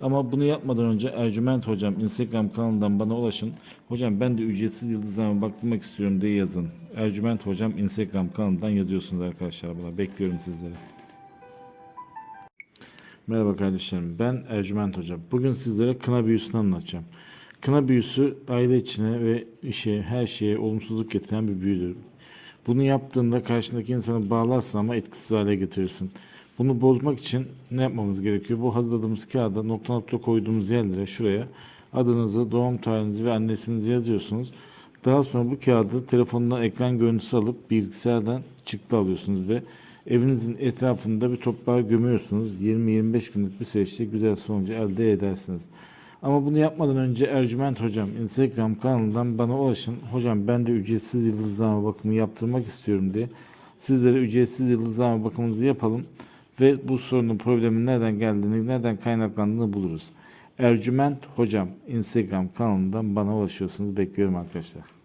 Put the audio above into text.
Ama bunu yapmadan önce Ercüment Hocam Instagram kanalından bana ulaşın. Hocam ben de ücretsiz yıldızlarıma baktırmak istiyorum diye yazın. Ercüment Hocam Instagram kanalından yazıyorsunuz arkadaşlar bana. Bekliyorum sizleri. Merhaba kardeşlerim. Ben Ercüment Hocam. Bugün sizlere kına büyüsünü anlatacağım. Kına büyüsü aile içine ve işe, her şeye olumsuzluk getiren bir büyüdür. Bunu yaptığında karşındaki insanı bağlarsın ama etkisiz hale getirirsin. Bunu bozmak için ne yapmamız gerekiyor? Bu hazırladığımız kağıda nokta nokta koyduğumuz yerlere şuraya adınızı, doğum tarihinizi ve anne isminizi yazıyorsunuz. Daha sonra bu kağıdı telefondan ekran görüntüsü alıp bilgisayardan çıktı alıyorsunuz ve evinizin etrafında bir toprağa gömüyorsunuz. 20-25 günlük bir süreçte güzel sonucu elde edersiniz. Ama bunu yapmadan önce Ercüment Hocam Instagram kanalından bana ulaşın. Hocam ben de ücretsiz yıldızlama bakımı yaptırmak istiyorum diye. Sizlere ücretsiz yıldızlama bakımınızı yapalım ve bu sorunun problemin nereden geldiğini, nereden kaynaklandığını buluruz. Ercüment Hocam Instagram kanalından bana ulaşıyorsunuz. Bekliyorum arkadaşlar.